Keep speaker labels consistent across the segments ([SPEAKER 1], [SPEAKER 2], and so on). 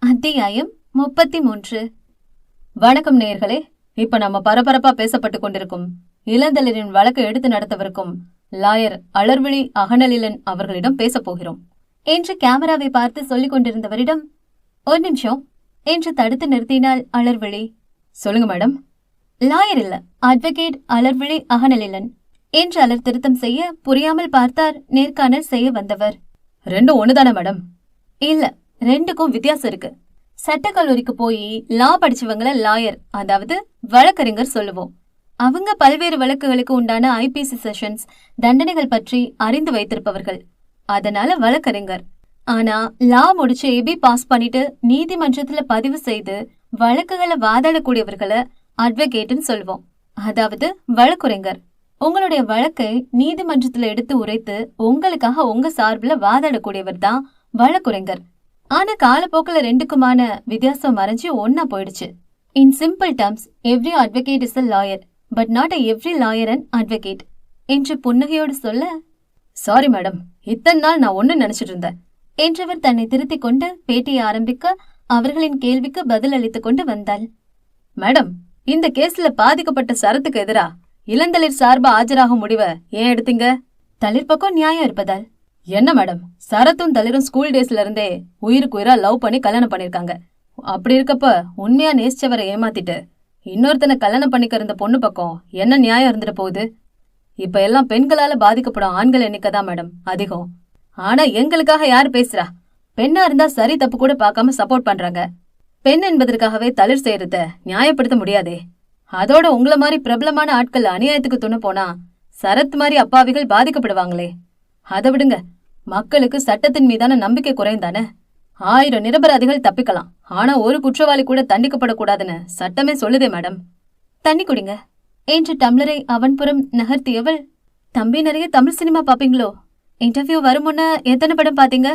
[SPEAKER 1] அத்தியாயம் முப்பத்தி மூன்று வணக்கம் நேயர்களே. இப்ப நம்ம பரபரப்பா பேசப்பட்டு கொண்டிருக்கும் இளந்தளிரின் வழக்கு எடுத்து நடத்தவிருக்கும் லாயர் அலர்விழி அகனலிலன் அவர்களிடம் பேசப் போகிறோம். என்று கேமராவை பார்த்து சொல்லிக் கொண்டிருந்தவரிடம் ஒரு நிமிஷம். என்று தடுத்து நிறுத்தினாள் அலர்விழி. சொல்லுங்க மேடம். லாயர் இல்ல. அட்வொகேட் அலர்விழி அகனலிலன் என்று அலர் திருத்தம் செய்ய புரியாமல் பார்த்தார் நேர்காணல் செய்ய வந்தவர். ரெண்டும் ஒண்ணுதானே மேடம்? இல்ல. ரெண்டுக்கும் வித்தியாசம் இருக்கு. சட்டக்கல்லூரிக்கு போய் லா படிச்சவங்கள லாயர் அதாவது வழக்கறிஞர் சொல்லுவோம். அவங்க பல்வேறு வழக்குகளுக்கு உண்டான ஐபிசி செஷன்ஸ் தண்டனைகள் பற்றி அறிந்து வைத்திருப்பவர்கள். அதனால வழக்கறிஞர். ஆனா லா முடிச்சு எபி பாஸ் பண்ணிட்டு நீதிமன்றத்துல பதிவு செய்து வழக்குகளை வாதாடக்கூடியவர்களை அட்வொகேட்னு சொல்லுவோம். அதாவது வழக்குரைஞர். உங்களுடைய வழக்கை நீதிமன்றத்துல எடுத்து உரைத்து உங்களுக்காக உங்க சார்பில் வாதாடக்கூடியவர் தான் வழக்குரைஞர். ஆனா காலப்போக்கில் ரெண்டுக்குமான வித்தியாசம் மறைஞ்சு ஒன்னா போயிடுச்சு. In simple terms every advocate is a lawyer but not a every lawyer and advocate என்று புன்னகையோடு சொல்ல சாரி மேடம் இத்தனை நாள் நான் ஒன்னு நினைச்சிட்டு இருந்தேன். என்றவர் தன்னை திருத்திக் கொண்டு பேட்டியை ஆரம்பிக்க அவர்களின் கேள்விக்கு பதில் அளித்துக் கொண்டு வந்தாள். மேடம் இந்த கேஸ்ல பாதிக்கப்பட்ட சரத்துக்கு எதிரா? இளந்தளிர் சார்பா ஆஜராகும் முடிவை ஏன் எடுத்தீங்க? தளிர் பக்கம் நியாயம் இருப்பதால். என்ன மேடம்? சரத்தும் தளிரும் ஸ்கூல் டேஸ்ல இருந்தே உயிருக்கு உயிரா லவ் பண்ணி கல்யாணம் பண்ணிருக்காங்க. அப்படி இருக்கப்ப உண்மையா நேசிச்சவரை ஏமாத்திட்டு இன்னொருத்தனை கல்யாணம் பண்ணிக்க இருந்த பொண்ணு பக்கம் என்ன நியாயம் இருந்துட்டு போகுது? இப்ப எல்லாம் பெண்களால பாதிக்கப்படும் ஆண்கள் எண்ணிக்கை தான் மேடம் அதிகம். ஆனா எங்களுக்காக யார் பேசுறா? பெண்ணா இருந்தா சரி தப்பு கூட பார்க்காம சப்போர்ட் பண்றாங்க. பெண் என்பதற்காகவே தளிர் செய்யறத நியாயப்படுத்த முடியாதே. அதோட உங்கள மாதிரி பிரபலமான ஆட்கள் அநியாயத்துக்கு துணை போனா சரத் மாதிரி அப்பாவிகள் பாதிக்கப்படுவாங்களே. அதை விடுங்க. மக்களுக்கு சட்டத்தின் மீதான நம்பிக்கை குறைந்தானே? ஆயிரம் நிரபராதிகள் தப்பிக்கலாம். ஆனா ஒரு குற்றவாளி கூட தண்டிக்கப்படக்கூடாதுன்னு சட்டமே சொல்லுதே மேடம். தண்ணி குடிங்க. என்று டம்ளரை அவன் புறம் நகர்த்தியவள் தம்பி நிறைய தமிழ் சினிமா பாப்பீங்களோ? இன்டர்வியூ வருமுன்ன எத்தனை படம் பாத்தீங்க?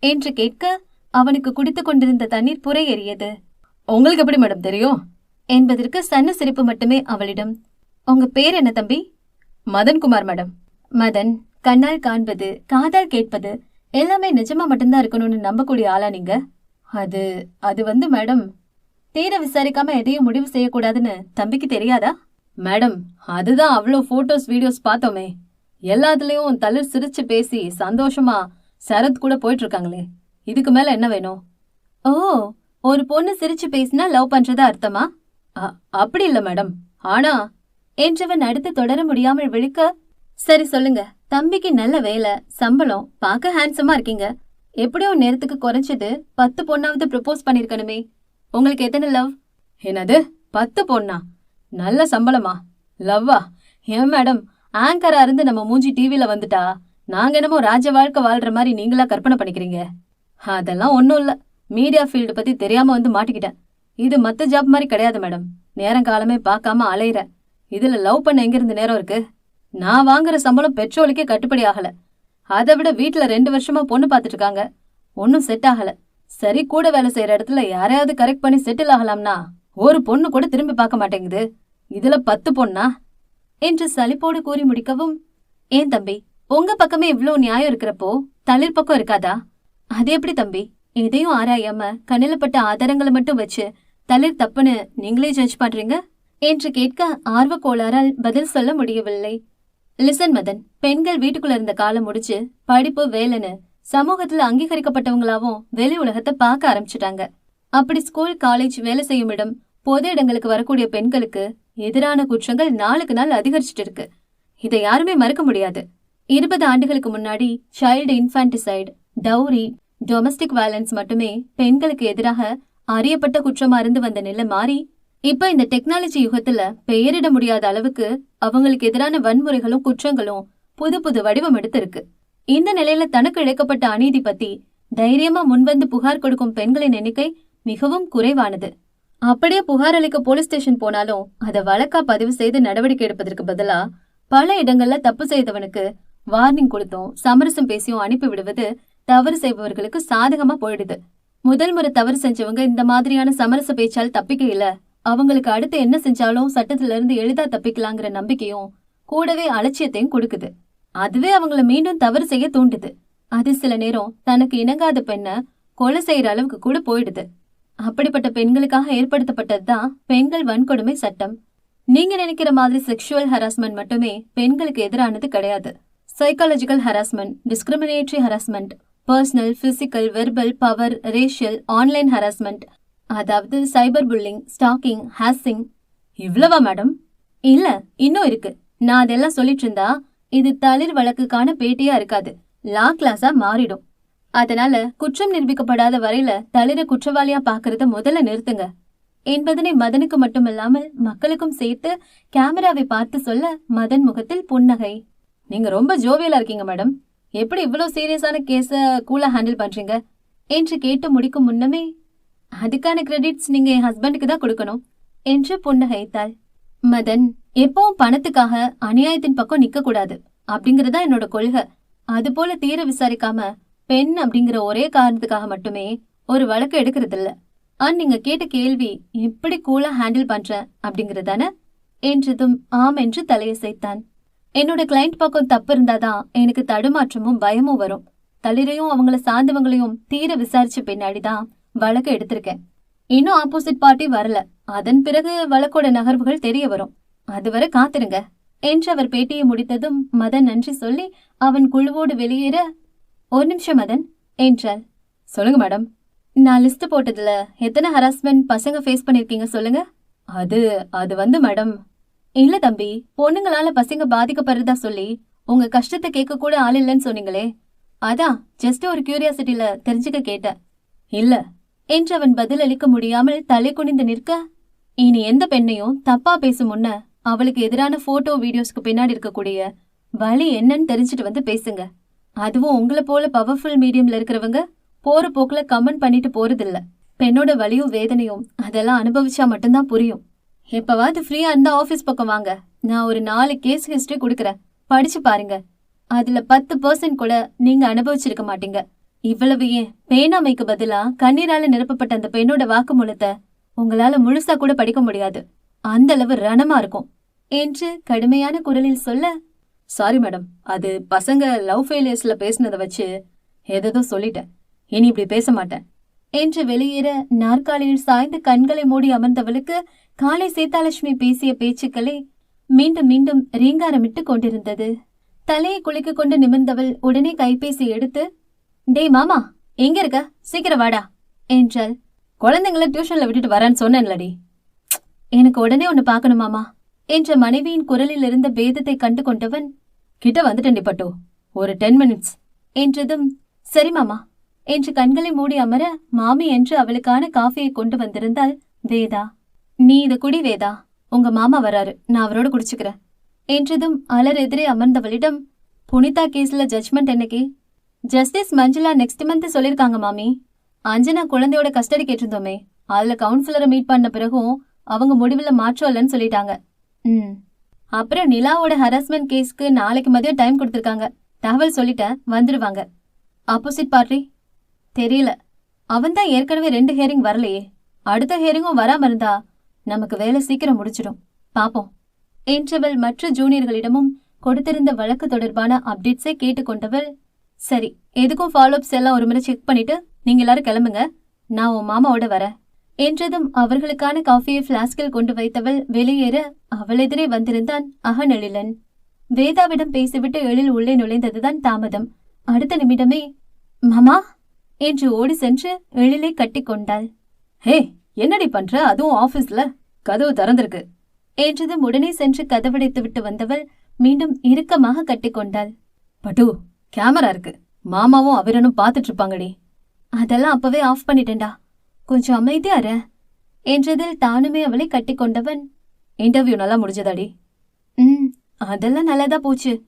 [SPEAKER 1] என்று கேட்க அவனுக்கு குடித்துக் கொண்டிருந்த தண்ணீர் புறையேறியது உங்களுக்கு எப்படி மேடம் தெரியும்? என்பதற்கு சன்ன சிரிப்பு மட்டுமே அவளிடம். உங்க பேர் என்ன தம்பி? மதன்குமார் மேடம். மதன் கண்ணால் காண்பது காதால் கேட்பது எல்லாமே நிஜமா மட்டும்தான் இருக்கணும்னு நம்பக்கூடிய ஆளா நீங்க? அது அது வந்து மேடம் தீர விசாரிக்காம எதையும் முடிவு செய்யக்கூடாதுன்னு தம்பிக்கு தெரியாதா? மேடம் அதுதான் அவ்வளோ போட்டோஸ் வீடியோஸ் பார்த்தோமே. எல்லாத்துலயும் தளிர் சிரிச்சு பேசி சந்தோஷமா சரத் கூட போயிட்டு இருக்காங்களே இதுக்கு மேல என்ன வேணும்? ஓ ஒரு பொண்ணு சிரிச்சு பேசினா லவ் பண்றதா அர்த்தமா? அ- அப்படி இல்ல மேடம். ஆனா என்றவன் அடுத்து தொடர முடியாமல் விழிக்க சரி சொல்லுங்க. தம்பிக்கு நல்ல வேலை சம்பளம் பார்க்க ஹேண்ட்ஸமா இருக்கீங்க. எப்படியோ நேரத்துக்கு குறைஞ்சது பத்து பொண்ணாவது ப்ரப்போஸ் பண்ணிருக்கணுமே. உங்களுக்கு எத்தனை லவ் என்னது? பத்து பொண்ணா? நல்ல சம்பளமா? லவ்வா ஏன் மேடம் ஆங்கரா இருந்து நம்ம மூஞ்சி டிவியில வந்துட்டா? நாங்க என்னமோ ராஜ வாழ்க்கை வாழ்ற மாதிரி நீங்களா கற்பனை பண்ணிக்கிறீங்க? அதெல்லாம் ஒன்றும் இல்ல. மீடியா ஃபீல்டு பத்தி தெரியாம வந்து மாட்டிக்கிட்டேன். இது மத்த ஜாப் மாதிரி கிடையாது மேடம் நேரம் காலமே பார்க்காம அலையிற. இதுல லவ் பண்ண எங்க இருந்து நேரம் இருக்கு? நான் வாங்குற சம்பளம் பெட்ரோலுக்கே கட்டுப்படி ஆகல. அதை விட வீட்டுல ரெண்டு வருஷமா பொண்ணு பார்த்துட்டு இருக்காங்க. ஒன்னும் செட் ஆகல. சரி கூட வேலை செய்யற இடத்துல யாரையாவது கரெக்ட் பண்ணி செட்டில் ஆகலாம்னா ஒரு பொண்ணு கூட திரும்பி பார்க்க மாட்டேங்குது. இதுல பத்து பொண்ணா? என்று சலிப்போடு கூறி முடிக்கவும் ஏன் தம்பி உங்க பக்கமே இவ்ளோ நியாயம் இருக்கிறப்போ தளிர் பக்கம் இருக்காதா? அது எப்படி தம்பி எதையும் ஆராயாம கண்ணிலப்பட்ட ஆதாரங்களை மட்டும் வச்சு தளிர் தப்புன்னு நீங்களே ஜட்ஜ் பண்றீங்க? என்று கேட்க ஆர்வ கோளாறால் பதில் சொல்ல முடியவில்லை. லிசன் மதன் பெண்கள் வீட்டுக்குள்ள இருந்த காலம் முடிச்சு படிப்பு வேலைன்னு சமூகத்துல அங்கீகரிக்கப்பட்டவங்களாவும் வெளி உலகத்தை பார்க்க ஆரம்பிச்சிட்டாங்க. அப்படி ஸ்கூல் காலேஜ் வேலை செய்யும் இடம் பொது இடங்களுக்கு வரக்கூடிய பெண்களுக்கு எதிரான குற்றங்கள் நாளுக்கு நாள் அதிகரிச்சுட்டு இருக்கு. இதை யாருமே மறுக்க முடியாது. இருபது ஆண்டுகளுக்கு முன்னாடி child infanticide dowry domestic violence மட்டுமே பெண்களுக்கு எதிராக அறியப்பட்ட குற்றமா இருந்து வந்த நிலை மாறி இப்ப இந்த டெக்னாலஜி யுகத்துல பெயரிட முடியாத அளவுக்கு அவங்களுக்கு எதிரான வன்முறைகளும் குற்றங்களும் புது புது வடிவம் எடுத்திருக்கு. இந்த நிலையில தனக்கு இழைக்கப்பட்ட அநீதி பத்தி தைரியமா முன்வந்து புகார் கொடுக்கும் பெண்களின் எண்ணிக்கை மிகவும் குறைவானது. அப்படியே புகார் அளிக்க போலீஸ் ஸ்டேஷன் போனாலும் அதை வழக்கா பதிவு செய்து நடவடிக்கை எடுப்பதற்கு பதிலா பல இடங்கள்ல தப்பு செய்தவனுக்கு வார்னிங் கொடுத்தும் சமரசம் பேசியும் அனுப்பி விடுவது தவறு செய்பவர்களுக்கு சாதகமா போயிடுது. முதல் முறை தவறு செஞ்சவங்க இந்த மாதிரியான சமரச பேச்சால் தப்பிக்க இல்ல அவங்களுக்கு அடுத்து என்ன செஞ்சாலும் சட்டத்துல இருந்து எளிதா தப்பிக்கலாங்கிற நம்பிக்கையும் கூடவே அலட்சியத்தையும் கொடுக்குது. அதுவே அவங்கள மீண்டும் தவறு செய்ய தூண்டுது. அது சில நேரம் தனக்கு இணங்காத பெண்ண கொலை செய்யற அளவுக்கு கூட போயிடுது. அப்படிப்பட்ட பெண்களுக்காக ஏற்படுத்தப்பட்டது தான் பெண்கள் வன்கொடுமை சட்டம். நீங்க நினைக்கிற மாதிரி செக்ஷுவல் ஹராஸ்மெண்ட் மட்டுமே பெண்களுக்கு எதிரானது கிடையாது. Psychological harassment discriminatory harassment personal physical verbal power racial online harassment அதாவது சைபர் புல்லிங் ஸ்டாக்கிங் ஹேசிங் இவ்வளவா மேடம்? இல்ல இன்னும் இருக்கு. நான் அதெல்லாம் சொல்லிட்டு இருந்தா இது தளிர் வழக்குக்கான பேட்டியா இருக்காது. லா கிளாஸா மாறிடும். அதனால குற்றம் நிரூபிக்கப்படாத வரையில தளிர குற்றவாளியா பாக்குறத முதல்ல நிறுத்துங்க. என்பதனை மதனுக்கு மட்டுமில்லாமல் மக்களுக்கும் சேர்த்து கேமராவை பார்த்து சொல்ல மதன் முகத்தில் புன்னகை. நீங்க ரொம்ப ஜோவியலா இருக்கீங்க மேடம். எப்படி இவ்வளவு சீரியஸான கேஸ கூலா ஹேண்டில் பண்றீங்க? என்று கேட்டு முடிக்கும் முன்னமே அதுக்கான கிரெடிட்ஸ் நீங்க என் ஹஸ்பண்டுக்கு தான் கொடுக்கணும் என்று புன்னகைத்தாள். மதன் எப்பவும் பணத்துக்காக அநியாயத்தின் பக்கம் நிக்க கூடாது அப்படிங்கறதா என்னோட கொள்கை. அது போல தீர விசாரிக்காம பெண் அப்படிங்கிற ஒரே காரணத்துக்காக மட்டுமே ஒரு வழக்கு எடுக்கிறது இல்ல ஆனா நீங்க கேட்ட கேள்வி எப்படி கூலா ஹேண்டில் பண்ற அப்படிங்கறதான என்றதும் ஆம் என்று தலையசைத்தான். என்னோட கிளைண்ட் பக்கம் தப்பு இருந்தாதான் எனக்கு தடுமாற்றமும் பயமும் வரும். தளிரையும் அவங்கள சார்ந்தவங்களையும் தீர விசாரிச்ச பின்னாடிதான் வழக்கு எடுத்திருக்கேன். இன்னும் ஆப்போசிட் பார்ட்டி வரல. அதன் பிறகு வழக்கோட நகர்வுகள் தெரிய வரும். அதுவரை காத்திருங்க. என்று அவர் பேட்டியை முடித்ததும் மதன் நன்றி சொல்லி அவன் குழுவோடு வெளியேற ஒரு நிமிஷம் மதன் என்றாள். சொல்லுங்க மேடம். நான் லிஸ்ட் போட்டதுல எத்தனை ஹராஸ்மெண்ட் பசங்க ஃபேஸ் பண்ணிருக்கீங்க சொல்லுங்க. அது அது வந்து மேடம் இல்ல தம்பி பொண்ணுங்களால பசங்க பாதிக்கப்படுறதா சொல்லி உங்க கஷ்டத்தை கேட்க கூட ஆள் இல்லைன்னு சொன்னீங்களே. அதான் ஜஸ்ட் ஒரு கியூரியாசிட்டில தெரிஞ்சுக்க கேட்டேன். இல்ல என்று அவன் பதிலளிக்க முடியாமல் தலை குனிந்து நிற்க இனி எந்த பெண்ணையும் தப்பா பேசும் முன்ன அவளுக்கு எதிரான போட்டோ வீடியோஸ்க்கு பின்னாடி இருக்கக்கூடிய வழி என்னன்னு தெரிஞ்சுட்டு வந்து பேசுங்க. அதுவும் உங்களை போல பவர்ஃபுல் மீடியம்ல இருக்கிறவங்க போற போக்குல கமெண்ட் பண்ணிட்டு போறதில்ல. பெண்ணோட வலியும் வேதனையும் அதெல்லாம் அனுபவிச்சா மட்டும்தான் புரியும். எப்பவாவது ஃப்ரீயா இருந்தா ஆபீஸ் பக்கம் வாங்க. நான் ஒரு நாலு கேஸ் ஹிஸ்டரி கொடுக்கறேன். படிச்சு பாருங்க. அதுல பத்து பர்சன்ட் கூட நீங்க அனுபவிச்சிருக்க மாட்டீங்க. இவ்வளவு ஏன்? பேனாமைக்கு பதிலா கண்ணீரால நிரப்பப்பட்ட அந்த பெண்ணோட வாக்குமூலத்தை உங்களால முழுசா கூட படிக்க முடியாது. அந்த அளவு ரணமா இருக்கும். என்று கடுமையான குரலில் சொல்ல சாரி மேடம் அது பசங்க லவ் ஃபெயிலியர்ஸ்ல பேசினதை வச்சு எதோ சொல்லிட்டேன். இனி இப்படி பேச மாட்டேன். என்று வெளியேற நாற்காலியில் சாய்ந்து கண்களை மூடி அமர்ந்தவளுக்கு காலை சீதாலட்சுமி பேசிய பேச்சுக்களை மீண்டும் மீண்டும் ரீங்காரமிட்டு கொண்டிருந்தது. தலையை குளிக்க கொண்டு நிமிர்ந்தவள் உடனே கைபேசி எடுத்து டேய் மாமா எங்க இருக்க? சீக்கிரம் வாடா என்றாள் குழந்தைங்கள டியூஷன்ல விட்டுட்டு வரேன்னு சொன்னேன்லடி. எனக்கு உடனே ஒன்னு பார்க்கணும் மாமா. என்ற மனைவியின் குரலில் இருந்த பேதத்தை கண்டு கொண்டவன் கிட்ட வந்துட்டேன்டி பட்டோ. ஒரு டென் மினிட்ஸ் என்றதும் சரி மாமா. என்று கண்களை மூடி அமர மாமி என்று அவளுக்கான காஃபியை கொண்டு வந்திருந்தாள் வேதா. நீ இத குடி வேதா. உங்க மாமா வராரு. நான் அவரோட குடிச்சுக்கிறேன். என்றதும் அலர் எதிரே அமர்ந்தவளிடம் புனிதா கேஸ்ல ஜட்ஜ்மெண்ட் என்னைக்கு? ஜஸ்டிஸ் மஞ்சுளா நெக்ஸ்ட் மந்த் சொல்லிருக்காங்க மாமி. அஞ்சனா குழந்தையோட கஸ்டடி கேட்டிருந்தோமே. அதுல கவுன்சிலரை மீட் பண்ண பிறகும் அவங்க முடிவுல மாற்றம் இல்லைன்னு சொல்லிட்டாங்க. ம். அப்புறம் நிலாவோட ஹராஸ்மெண்ட் கேஸ்க்கு நாளைக்கு மதியம் டைம் கொடுத்துருக்காங்க. தகவல் சொல்லிட்டேன் வந்துடுவாங்க ஆப்போசிட் பார்ட்டி தெரியல. அவன் தான் ஏற்கனவே ரெண்டு ஹியரிங் வரலையே. அடுத்த ஹியரிங்கும் வராம இருந்தா நமக்கு வேலை சீக்கிரம் முடிச்சிடும் பாப்போம். என்றவள் மற்ற ஜூனியர்களிடமும் கொடுத்திருந்த வழக்கு தொடர்பான அப்டேட்ஸை கேட்டுக்கொண்டவள் சரி எதுக்கும் ஃபாலோஅப்ஸ் எல்லாம் ஒரு முறை செக் பண்ணிட்டு நீங்க எல்லாரும் கிளம்புங்க. நான் உன் மாமாவோட வரேன். என்றதும் அவர்களுக்கான காஃபியை பிளாஸ்கில் கொண்டு வைத்தவள் வெளியேற அவள் எதிரே வந்திருந்தான் அகநெழிலன். வேதாவிடம் பேசிவிட்டு எழில் உள்ளே நுழைந்ததுதான் தாமதம். அடுத்த நிமிடமே மாமா என்று ஓடி சென்று எழிலை கட்டிக்கொண்டாள் ஹே என்னடி பண்ற? அதுவும் ஆபீஸ்ல கதவு திறந்திருக்கு. என்றதும் உடனே சென்று கதவடைத்து விட்டு வந்தவள் மீண்டும் இறுக்கமாக கட்டிக்கொண்டாள் பட்டு கேமரா இருக்கு. மாமாவும் அவரனும் பார்த்துட்டு இருப்பாங்கடி அதெல்லாம் அப்பவே ஆஃப் பண்ணிட்டேன்டா. கொஞ்சம் அமைதியா இரு. என்றதில் தானுமே அவளை கட்டிக்கொண்டவன். இன்டர்வியூ நல்லா முடிஞ்சதாடி. ம் அதெல்லாம் நல்லதா போச்சு.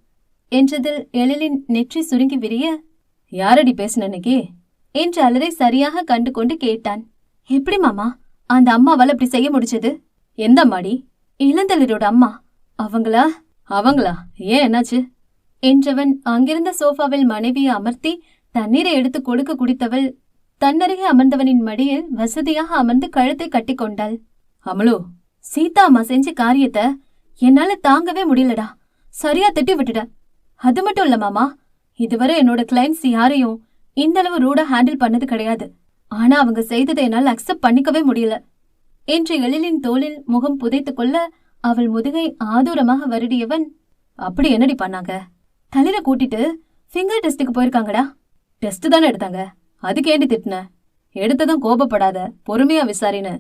[SPEAKER 1] என்றதில் எழிலின் நெற்றி சுருங்கி விரிய யாரடி பேசுன இன்னைக்கு என்று அலரை சரியாக கண்டு கொண்டு கேட்டான். எப்படி மாமா? அந்த அம்மாவால் அப்படி செய்ய முடிச்சது எந்த அம்மாடி இளந்தளிரோட அம்மா. அவங்களா? அவங்களா? ஏன் என்னாச்சு? என்றவன் அங்கிருந்த சோஃபாவில் மனைவியை அமர்த்தி தண்ணீரை எடுத்து கொடுக்க குடித்தவள் தன்னருகே அமர்ந்தவனின் மடியில் வசதியாக அமர்ந்து கழுத்தை கட்டிக்கொண்டாள் அமலு சீதா அம்மா செஞ்ச காரியத்தை என்னால தாங்கவே முடியலடா. சரியா திட்டி விட்டுட அது மட்டும் இல்ல மாமா இதுவரை என்னோட கிளைண்ட்ஸ் யாரையும் இந்த அளவு ரூடா ஹேண்டில் பண்ணது கிடையாது. ஆனா அவங்க செய்ததை என்னால் அக்செப்ட் பண்ணிக்கவே முடியல. என்று எழிலின் தோளில் முகம் புதைத்துக் கொள்ள அவள் முதுகை ஆதூரமாக வருடியவன் அப்படி என்னடி பண்ணாங்க? தலையில கூட்டிட்டு ஃபிங்கர் டெஸ்ட்டுக்கு போயிருக்காங்கடா. டெஸ்ட் தானே எடுத்தாங்க. அதுக்கேண்டி திட்டின? எடுத்ததும் கோபப்படாத பொறுமையா விசாரின்னு.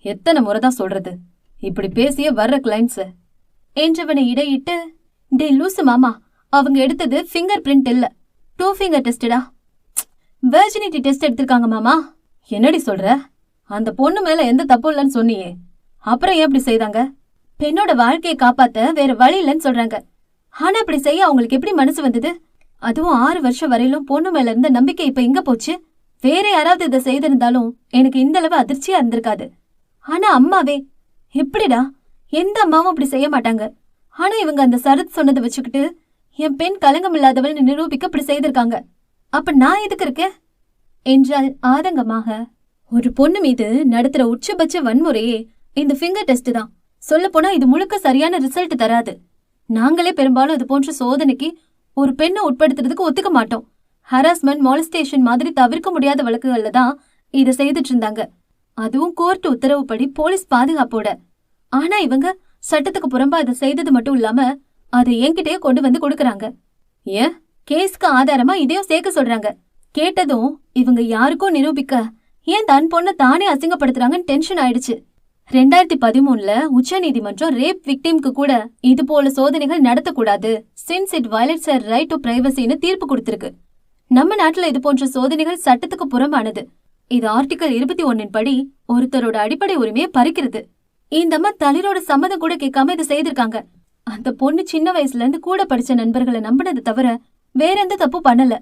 [SPEAKER 1] எத்தனை முறை தான் சொல்றது. இப்படி பேசிய வர்ற கிளைண்ட்ஸ் என்றவனை இடையிட்டு டே லூசு மாமா அவங்க எடுத்தது ஃபிங்கர் பிரிண்ட் இல்ல. டூ ஃபிங்கர் டெஸ்டடா வெர்ஜினிட்டி டெஸ்ட் எடுத்திருக்காங்க மாமா. என்னடி சொல்ற? அந்த பொண்ணு மேல எந்த தப்பும் இல்லைன்னு சொன்னியே. அப்புறம் ஏன் இப்படி செய்தாங்க? பெண்ணோட வாழ்க்கையை காப்பாத்த வேற வழி இல்லைன்னு சொல்றாங்க. ஆனா இப்படி செய்ய அவங்களுக்கு எப்படி மனசு வந்தது? அதுவும் ஆறு வருஷம் வரையிலும் பொண்ணு மேல இருந்த நம்பிக்கை இப்ப எங்க போச்சு? வேற யாராவது இதை செய்திருந்தாலும் எனக்கு இந்த அளவு அதிர்ச்சியா இருந்திருக்காது. ஆனா அம்மாவே எப்படிடா? எந்த அம்மாவும் அப்படி செய்ய மாட்டாங்க. ஆனா இவங்க அந்த சரத் சொன்னதை வச்சுக்கிட்டு என் பெண் கலங்கம் இல்லாதவள் நிரூபிக்க இப்படி செய்திருக்காங்க. அப்ப நான் எதுக்கு இருக்கேன்? என்றால் ஆதங்கமாக ஒரு பொண்ணு மீது நடத்துற உச்சபட்ச வன்முறையே இந்த ஃபிங்கர் டெஸ்ட் தான். சொல்ல போனா இது முழுக்க சரியான ரிசல்ட் தராது. நாங்களே பெரும்பாலும் இது போன்ற சோதனைக்கு ஒரு பெண்ணை உட்படுத்துறதுக்கு ஒத்துக்க மாட்டோம். ஹராஸ்மெண்ட் மாலஸ்டேஷன் மாதிரி தவிர்க்க முடியாத வழக்குகள்ல தான் இதை செய்துட்டு இருந்தாங்க. அதுவும் கோர்ட் உத்தரவுப்படி போலீஸ் பாதுகாப்போட. ஆனா இவங்க சட்டத்துக்கு புறம்பா இதை செய்தது மட்டும் இல்லாம அதை என்கிட்டயே கொண்டு வந்து கொடுக்கறாங்க. ஏன்? கேஸ்க்கு ஆதாரமா இதையும் சேர்க்க சொல்றாங்க. கேட்டதும் இவங்க யாருக்கும் நிரூபிக்க ஏன் தன் பொண்ணை தானே அசிங்கப்படுத்துறாங்கன்னு டென்ஷன் ஆயிடுச்சு. ரெண்டாயிரத்தி பதிமூணுல உச்ச நீதிமன்றம் ரேப் விக்டிம்க்கு கூட இது போல சோதனைகள் நடத்தக்கூடாது. Since it violates her right to பிரைவசின்னு தீர்ப்பு கொடுத்திருக்கு. நம்ம நாட்டுல இது போன்ற சோதனைகள் சட்டத்துக்கு புறம்பானது. இது ஆர்டிகல் இருபத்தி ஒன்னின் படி ஒருத்தரோட அடிப்படை உரிமையை பறிக்கிறது. இந்த அம்மா தளிரோட சம்மதம் கூட கேட்காம இதை செய்திருக்காங்க. அந்த பொண்ணு சின்ன வயசுல இருந்து கூட படிச்ச நண்பர்களை நம்பினது தவிர வேற எந்த தப்பு பண்ணல.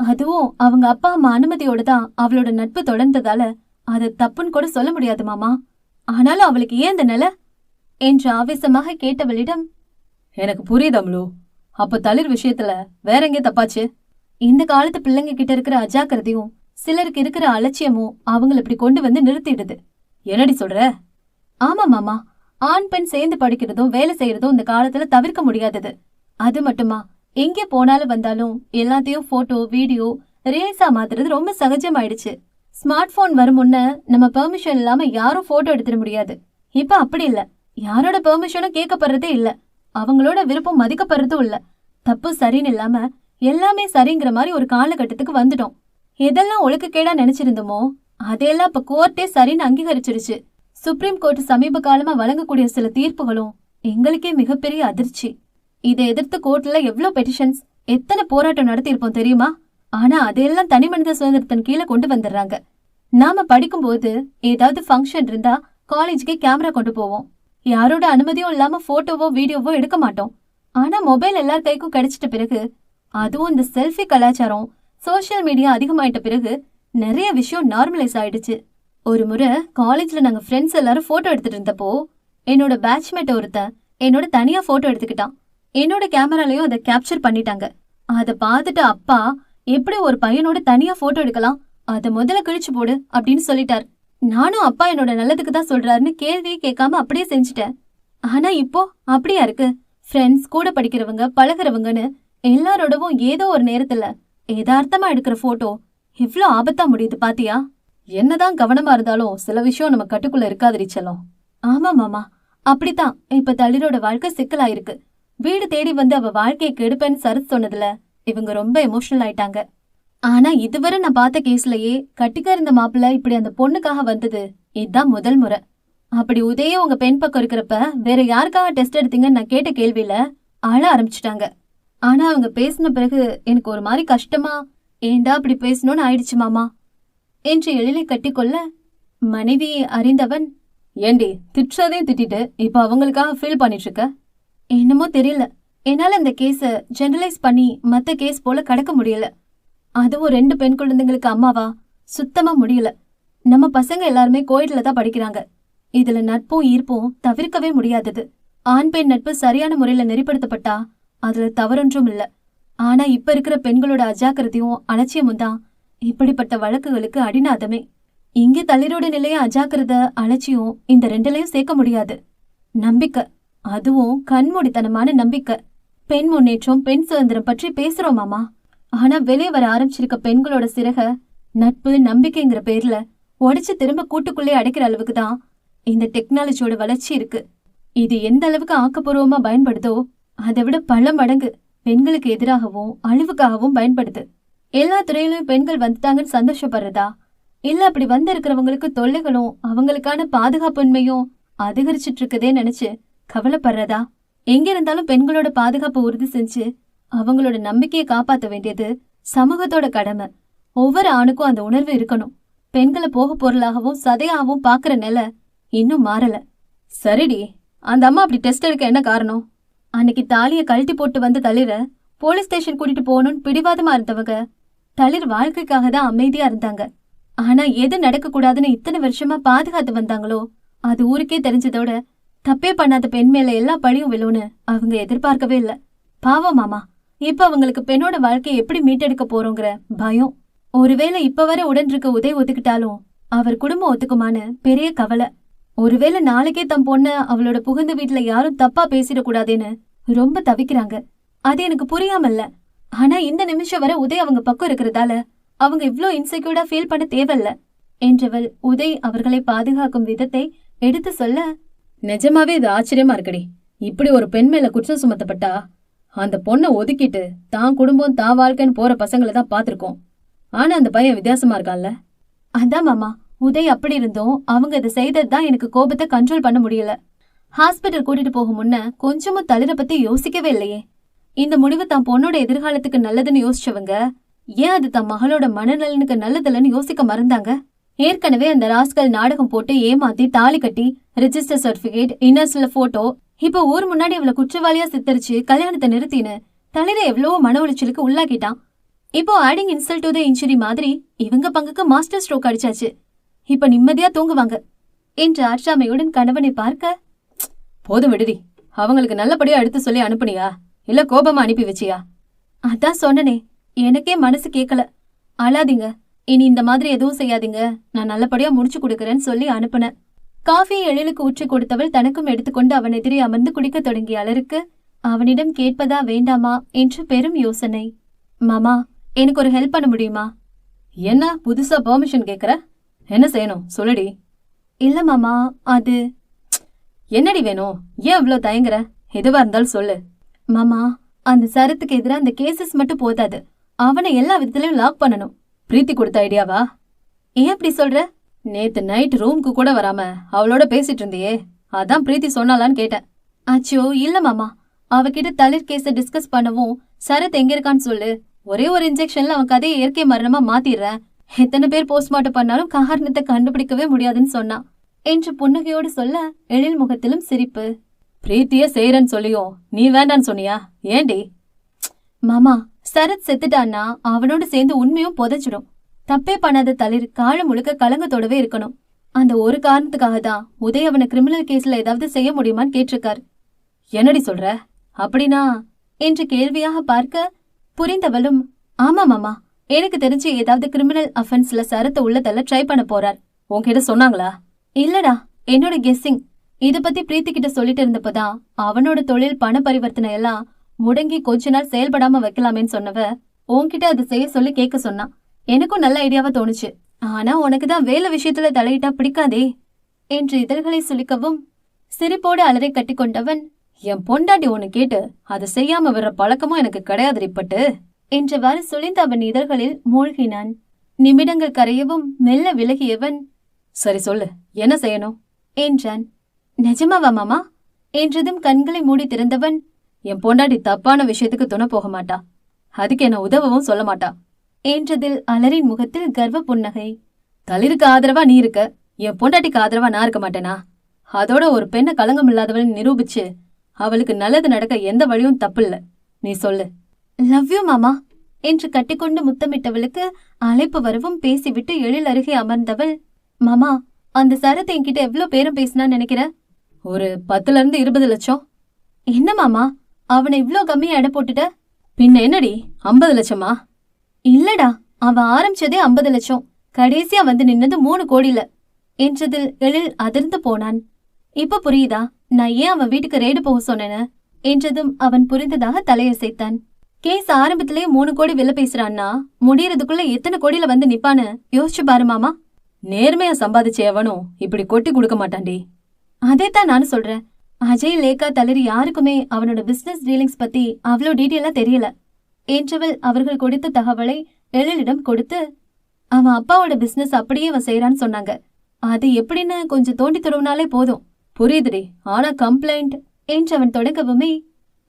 [SPEAKER 1] அதுவும் அவங்க அப்பா அம்மா அனுமதியோட தான் அவளோட நட்பு தொடர்ந்ததால அது தப்புன்னு கூட சொல்ல முடியாது மாமா. ஆனாலும் அவளுக்கு ஏன் இந்த நிலை? என்று ஆவேசமாக கேட்டவளிடம் எனக்கு புரியுது அம்லு. அப்ப தளிர் விஷயத்துல வேற எங்கே தப்பாச்சு? இந்த காலத்து பிள்ளைங்க கிட்ட இருக்கிற அஜாக்கிரதையும் சிலருக்கு இருக்கிற அலட்சியமும் அவங்கள இப்படி கொண்டு வந்து நிறுத்திடுது. என்னடி சொல்ற? ஆமா மாமா. ஆண் பெண் சேர்ந்து படிக்கிறதும் வேலை செய்யறதும் இந்த காலத்துல தவிர்க்க முடியாதது. அது மட்டுமா? எங்கே போனாலும் வந்தாலும் எல்லாத்தையும் போட்டோ வீடியோ ரீல்ஸா மாத்துறது ரொம்ப சகஜமாயிடுச்சு. ஸ்மார்ட் போன் வரும் முன்ன நம்ம பெர்மிஷன் இல்லாம யாரும் போட்டோ எடுத்துட முடியாது. இப்ப அப்படி இல்ல. யாரோட பெர்மிஷனும் கேட்கப்படுறதே இல்ல. அவங்களோட விருப்பம் மதிக்கப்படுறதும் இல்ல. தப்பு சரின்னு இல்லாம எல்லாமே சரிங்கிற மாதிரி ஒரு காலகட்டத்துக்கு வந்துட்டோம். எதெல்லாம் ஒழுக்கக்கேடா நினைச்சிருந்தோமோ அதெல்லாம் இப்ப கோர்ட்டே சரின்னு அங்கீகரிச்சிருச்சு. சுப்ரீம் கோர்ட் சமீப காலமா வழங்கக்கூடிய சில தீர்ப்புகளும் எங்களுக்கே மிகப்பெரிய அதிர்ச்சி. இதை எதிர்த்து கோர்ட்ல எவ்வளவு பெட்டிஷன்ஸ் எத்தனை போராட்டம் நடத்தியிருப்போம் தெரியுமா? ஆனா அதையெல்லாம் தனி மனித சுதந்திரத்தின் கீழே கொண்டு வந்துடுறாங்க. நாம படிக்கும்போது ஏதாவது ஃபங்க்ஷன் இருந்தா காலேஜுக்கு கேமரா கொண்டு போவோம். யாரோட அனுமதியும் இல்லாம போட்டோவோ வீடியோவோ எடுக்க மாட்டோம். ஆனா மொபைல் எல்லார் கைக்கும் கிடைச்சிட்ட பிறகு அதுவும் இந்த செல்ஃபி கலாச்சாரம் சோஷியல் மீடியா அதிகமாயிட்ட பிறகு நிறைய விஷயம் நார்மலைஸ் ஆயிடுச்சு. ஒரு முறை காலேஜ்ல நாங்க ஃப்ரெண்ட்ஸ் எல்லாரும் போட்டோ எடுத்துட்டு இருந்தப்போ என்னோட பேட்ச்மேட் ஒருத்தன் என்னோட தனியா போட்டோ எடுத்துக்கிட்டான். என்னோட கேமராலயும் அதை கேப்சர் பண்ணிட்டாங்க. அத பார்த்துட்டு அப்பா எப்படி ஒரு பையனோட தனியா போட்டோ எடுக்கலாம்? அத முதல்ல கிழிச்சு போடு அப்படின்னு சொல்லிட்டார். நானும் அப்பா என்னோட நல்லதுக்கு தான் சொல்றாருன்னு கேள்வியே கேட்காம அப்படியே செஞ்சுட்டேன். ஆனா இப்போ அப்படியா இருக்கு? ஃப்ரெண்ட்ஸ் கூட படிக்கிறவங்க பழகுறவங்கன்னு எல்லாரோடவும் ஏதோ ஒரு நேரத்துல யதார்த்தமா எடுக்கிற போட்டோ இவ்வளோ ஆபத்தா முடியுது பாத்தியா? என்னதான் கவனமா இருந்தாலும் சில விஷயம் நம்ம கட்டுக்குள்ள இருக்காது செல்லம். ஆமா மாமா அப்படித்தான். இப்ப தளிரோட வாழ்க்கை சிக்கலாயிருக்கு. வீடு தேடி வந்து அவ வாழ்க்கையை கெடுப்பேன்னு சரத் சொன்னதுல இவங்க ரொம்ப எமோஷனல் ஆயிட்டாங்க. ஆனா இதுவரை நான் பார்த்த கேஸ்லயே கட்டிக்க இருந்த மாப்பிள்ள இப்படி அந்த பொண்ணுக்காக வந்தது. இதுதான் முதல் முறை. அப்படி உதய உங்க பெண் பக்கம் இருக்கிறப்ப வேற யாருக்காக டெஸ்ட் எடுத்தீங்கன்னு நான் கேட்ட கேள்வியில அழ ஆரம்பிச்சிட்டாங்க. ஆனா அவங்க பேசின பிறகு எனக்கு ஒரு மாதிரி கஷ்டமா ஏண்டா அப்படி பேசணும்னு ஆயிடுச்சு மாமா? என்று எழிலை கட்டிக்கொள்ள மனைவியை அறிந்தவன். ஏண்டி திட்டுறதையும் திட்டிட்டு இப்ப அவங்களுக்காக ஃபீல் பண்ணிட்டு இருக்க? என்னமோ தெரியல. என்னால இந்த கேஸ ஜெனரலைஸ் பண்ணி மத்த கேஸ் போல கடக்க முடியல. அதுவும் ரெண்டு பெண் குழந்தைங்களுக்கு அம்மாவா? சுத்தமா முடியல. நம்ம பசங்க எல்லாருமே கோயிட்ல தான் படிக்கிறாங்க. இதுல நட்பும் ஈர்ப்பும் தவிர்க்கவே முடியாதது. ஆண் பெண் நட்பு சரியான முறையில நெறிப்படுத்தப்பட்டா அதுல தவறொன்றும் இல்ல. ஆனா இப்ப இருக்கிற பெண்களோட அஜாக்கிரதையும் அலட்சியமும் தான் இப்படிப்பட்ட வழக்குகளுக்கு அடிநாதமே. இங்கே தளிரோட நிலைய அஜாக்கிரத அலட்சியம் இந்த ரெண்டுலயும் சேர்க்க முடியாது. நம்பிக்கை. அதுவும் கண்மூடித்தனமான நம்பிக்கை. பெண் முன்னேற்றம் பெண் சுதந்திரம் பற்றி பேசுறோம் மாமா. ஆனா வெளியே வர ஆரம்பிச்சிருக்க பெண்களோட சிறக நட்பு நம்பிக்கைங்கிற பேர்ல உடைச்சு திரும்ப கூட்டுக்குள்ளே அடைக்கிற அளவுக்கு தான் இந்த டெக்னாலஜியோட வளர்ச்சி இருக்கு. இது எந்த அளவுக்கு ஆக்கப்பூர்வமா பயன்படுதோ அதை விட பல மடங்கு பெண்களுக்கு எதிராகவும் அழிவுக்காகவும் பயன்படுது. எல்லா துறையிலும் பெண்கள் வந்துட்டாங்கன்னு சந்தோஷப்படுறதா? இல்ல அப்படி வந்து இருக்கிறவங்களுக்கு தொல்லைகளும் அவங்களுக்கான பாதுகாப்பின்மையும் அதிகரிச்சிட்டு இருக்குதே நினைச்சு கவலைப்படுறதா? எங்க இருந்தாலும் பெண்களோட பாதுகாப்பு உறுதி செஞ்சு அவங்களோட நம்பிக்கையை காப்பாத்த வேண்டியது சமூகத்தோட கடமை. ஒவ்வொரு ஆணுக்கும் அந்த உணர்வு இருக்கணும். பெண்களை போக பொருளாகவும் சதையாகவும் பாக்குற நிலை இன்னும் மாறல. சரிடி அந்த அம்மா அப்படி டெஸ்ட் எடுக்க என்ன காரணம்? அன்னைக்கு தாலியை கழட்டி போட்டு வந்து தளிர போலீஸ் ஸ்டேஷன் கூட்டிட்டு போகணும்னு பிடிவாதமா இருந்தவங்க தளிர் வாழ்க்கைக்காக தான் அமைதியா இருந்தாங்க. ஆனா எது நடக்க கூடாதுன்னு இத்தனை வருஷமா பாதுகாத்து வந்தாங்களோ அது ஊருக்கே தெரிஞ்சதோட தப்பே பண்ணாத பெண் மேல எல்லா பழியும் விழும்னு அவங்க எதிர்பார்க்கவே இல்ல. பாவம் மாமா. இப்ப அவங்களுக்கு பெண்ணோட வாழ்க்கையை எப்படி மீட்டெடுக்க போறோங்கிற பயம். ஒருவேளை இப்ப வரை உடன் இருக்க உதவி ஒத்துக்கிட்டாலும் அவர் குடும்பம் ஒத்துக்குமான்னு பெரிய கவலை. ஒருவேளை நாளைக்கே தம் பொண்ண அவளோட புகுந்த வீட்டுல யாரும் தப்பா பேசிடக்கூடாதேன்னு ரொம்ப தவிக்கிறாங்க. அது எனக்கு புரியாமல்ல. ஆனா இந்த நிமிஷம் வரை உதய் அவங்க பக்கம் இருக்கிறதால அவங்க இவ்ளோ இன்செக்யூர்டா ஃபீல் பண்ண தேவையில்ல என்றவள் உதய் அவர்களை பாதுகாக்கும் விதத்தை எடுத்து சொல்ல நிஜமாவே இது ஆச்சரியமா இருக்குடி. இப்படி ஒரு பெண் மேல குற்றம் சுமத்தப்பட்டா அந்த பொண்ணை ஒதுக்கிட்டு தான் குடும்பம் தான் வாழ்க்கைன்னு போற பசங்களை தான் பார்த்துருக்கோம். ஆனா அந்த பையன் வித்தியாசமா இருக்கான்ல. அதான் மாமா. உதய் அப்படி இருந்தும் அவங்க இதை செய்தது தான் எனக்கு கோபத்தை கண்ட்ரோல் பண்ண முடியல. ஹாஸ்பிட்டல் கூட்டிட்டு போகும் முன்ன கொஞ்சமும் தளிர பத்தி யோசிக்கவே இல்லையே. இந்த முடிவு தான் பொண்ணோட எதிர்காலத்துக்கு நல்லதுன்னு யோசிச்சவங்க ஏன் அது தன் மகளோட மனநலனுக்கு நல்லதில்லன்னு யோசிக்க மறந்தாங்க? ஏற்கனவே அந்த ராஸ்கல் நாடகம் போட்டு ஏமாத்தி தாலி கட்டி ரிஜிஸ்டர் சர்டிபிகேட் இன்னர்ஸ்ல போட்டோ இப்ப ஊர் முன்னாடி அவளை குற்றவாளியா சித்தரிச்சு கல்யாணத்தை நிறுத்தின்னு தலையில எவ்வளவோ மன உளைச்சலுக்கு உள்ளாக்கிட்டான். இப்போ adding insult to the injury மாதிரி இவங்க பங்குக்கு மாஸ்டர் ஸ்ட்ரோக் அடிச்சாச்சு. இப்ப நிம்மதியா தூங்குவாங்க என்று ஆற்றாமையுடன் கணவனை பார்க்க போதும் விடுதி அவங்களுக்கு நல்லபடியா எடுத்து சொல்லி அனுப்புனியா? இல்ல கோபமா அனுப்பி வச்சியா? அதான் சொன்னனே. எனக்கே மனசு கேட்கல அழாதீங்க. இனி இந்த மாதிரி எதுவும் செய்யாதீங்க. நான் நல்லபடியா முடிச்சு கொடுக்கறேன்னு சொல்லி அனுப்புனேன். காஃபியை எழிலுக்கு ஊற்றி கொடுத்தவள் தனக்கும் எடுத்துக்கொண்டு அவன் எதிரே அமர்ந்து குடிக்க தொடங்கிய அளருக்கு அவனிடம் கேட்பதா வேண்டாமா? என்று பெரும் யோசனை. மாமா எனக்கு ஒரு ஹெல்ப் பண்ண முடியுமா? என்ன? புதுசா பெர்மிஷன் கேக்குற என்ன செய்யணும்? சொல்லுடி. இல்ல மாமா அது என்னடி வேணும்? ஏன் இவ்வளோ தயங்குற? எதுவா இருந்தாலும் சொல்லு. மாமா அந்த சரத்துக்கு எதிராக அந்த கேசஸ் மட்டும் போதாது. அவனை எல்லா விதத்திலையும் லாக் பண்ணணும். பிரீத்தி கொடுத்த ஐடியாவா? ஏன் அப்படி சொல்ற? நேத்து நைட் ரூம்க்கு கூட வராம அவளோட பேசிட்டு இருந்தியே. அதான் பிரீத்தி சொன்னாலான்னு கேட்டேன். அச்சோ இல்ல மாமா. அவகிட்ட தளிர் கேஸ டிஸ்கஸ் பண்ணவும் சரத் எங்க இருக்கான்னு சொல்லு. ஒரே ஒரு இன்ஜெக்ஷன்ல அவன் கதையை இயற்கை மரணமா மாத்திடுறேன். எத்தனை பேர் போஸ்ட்மார்ட்டம் பண்ணாலும் காரணத்தை கண்டுபிடிக்கவே முடியாதுன்னு சொன்னான் என்று புன்னகையோடு சொல்ல எழில் முகத்திலும் சிரிப்பு. பிரீத்திய செய்யறேன்னு சொல்லியும் நீ வேண்டான்னு சொன்னியா? ஏண்டி மாமா சரத் செத்துட்டான்னா அவனோட சேர்ந்து உண்மையும் புதைச்சிடும். தப்பே பண்ணாத தளிர் காலம் முழுக்க கலங்கத்தோடவே இருக்கணும். அந்த ஒரு காரணத்துக்காக தான் உதய் அவனை கிரிமினல் கேஸ்ல ஏதாவது செய்ய முடியுமான்னு கேட்டிருக்கார். என்னடி சொல்ற? அப்படின்னா? என்று கேள்வியாக பார்க்க புரிந்தவளும் ஆமா மாமா. எனக்கு தெரிஞ்சு ஏதாவது கிரிமினல் அஃபென்ஸ்ல சரத்தை உள்ளதெல்லாம் ட்ரை பண்ண போறார். உன்கிட்ட சொன்னாங்களா? இல்லடா. என்னோட கெஸ்ஸிங் இத பத்தி பிரீத்தி கிட்ட சொல்லிட்டு இருந்தப்பதான் அவனோட தொழில் பண பரிவர்த்தனை எல்லாம் முடங்கி கொஞ்ச நாள் செயல்படாம வைக்கலாமேன்னு சொன்னவ உன்கிட்ட அதை செய்ய சொல்லி கேட்க சொன்னான் எனக்கும் நல்ல ஐடியாவா தோணுச்சு. ஆனா உனக்கு தான் வேலை விஷயத்துல தலையிட்டா பிடிக்காதே என்று இதழ்களை சுளிக்கவும் சிரிப்போடு அலறை கட்டிக்கொண்டவன் என் பொண்டாட்டி ஒன்னு கேட்டு அதை செய்யாம விடுற பழக்கமும் எனக்கு கிடையாது இப்பட்டு என்றவாறு சுழிந்த அவன் இதழ்களில் மூழ்கினான். நிமிடங்கள் கரையவும் மெல்ல விலகியவன் சரி சொல்லு என்ன செய்யணும்? என்றான். நிஜமாவா மாமா? என்றதும் கண்களை மூடி திறந்தவன் என் பொண்டாட்டி தப்பான விஷயத்துக்கு துணை போக மாட்டா. அதுக்கு என்ன உதவவும் சொல்ல மாட்டா. என்றதில் அலரின் முகத்தில் கர்வ புன்னகை. தளிருக்கு ஆதரவா நீ இருக்க? என் பொண்டாட்டிக்கு ஆதரவா நான் இருக்க மாட்டேனா? அதோட ஒரு பெண்ணை களங்கம் இல்லாதவள் நிரூபிச்சு அவளுக்கு நல்லது நடக்க எந்த வழியும் தப்பில்ல. நீ சொல்லு. லவ் யூ மாமா. என்று கட்டிக்கொண்டு முத்தமிட்டவளுக்கு அழைப்பு வரவும் பேசிவிட்டு எழில் அருகே அமர்ந்தவள் மாமா அந்த சரத் என்கிட்ட எவ்ளோ பேரும் பேசினான்னு நினைக்கிற? ஒரு பத்துல இருந்து இருபது லட்சம். என்ன மாமா? அவனை இவ்ளோ கம்மியா எடை போட்டுட்ட? பின்ன என்னடி? ஐம்பது லட்சமா? இல்லடா அவன் ஆரம்பிச்சதே ஐம்பது லட்சம். கடைசியா வந்து நின்னது மூணு கோடியில. என்றதில் எழில் அதிர்ந்து போனான். இப்ப புரியுதா? நான் ஏன் அவன் வீட்டுக்கு ரேடு போக சொன்னேன்னு? என்றதும் அவன் புரிந்ததாக தலையசைத்தான். கேஸ் ஆரம்பத்திலே மூணு கோடி விலை பேசுறான்னா? முடியறதுக்குள்ள எத்தனை கோடியில வந்து நிப்பான்னு யோசிச்சு பாரு மாமா. நேர்மையா சம்பாதிச்ச எவனும் இப்படி கொட்டி கொடுக்க மாட்டான்டி. அதேதான் நானும் சொல்றேன். அஜய் லேகா தளரி யாருக்குமே அவனோட பிசினஸ் டீலிங்ஸ் பத்தி அவ்வளோ டீட்டெயிலா தெரியல. என்றவள் அவர்கள் கொடுத்த தகவலை எழிலிடம் கொடுத்து அவன் அப்பாவோட பிசினஸ் அப்படியே அவன் செய்யறான்னு சொன்னாங்க. அது எப்படின்னு கொஞ்சம் தோண்டி துறவுனாலே போதும். புரியுதுடி. ஆனா கம்ப்ளைண்ட் என்று அவன் தொடங்கவுமே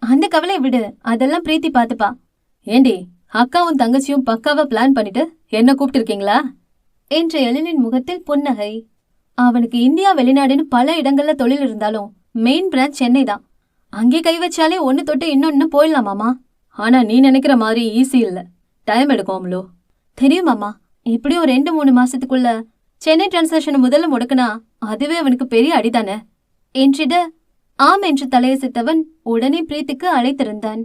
[SPEAKER 1] அந்த கவலை விடு. அதெல்லாம் பிரீத்தி பாத்துப்பா ஏண்டி அக்காவும் தங்கச்சியும் பக்காவா பிளான் பண்ணிட்டு என்ன கூப்பிட்டு இருக்கீங்களா என்ற எழிலின் முகத்தில் புன்னகை. அவனுக்கு இந்தியா வெளிநாடுன்னு பல இடங்கள்ல தொழில் இருந்தாலும் மெயின் பிரான்ச் சென்னை தான். அங்கே கை வச்சாலே ஒன்னு தொட்டு இன்னொன்னு போயிடலாமாமா ஆனா நீ நினைக்கிற மாதிரி ஈஸி இல்ல. டைம் எடுக்கும் தெரியுமாமா தெரியும் மாமா. இப்படியும் ரெண்டு மூணு மாசத்துக்குள்ள சென்னை டிரான்சாக்ஷனை முதல்ல முடக்குனா அதுவே அவனுக்கு பெரிய அடிதானே? என்றிட ஆம் என்று தலையசைத்தவன் உடனே பிரீத்திக்கு அழைத்திருந்தான்.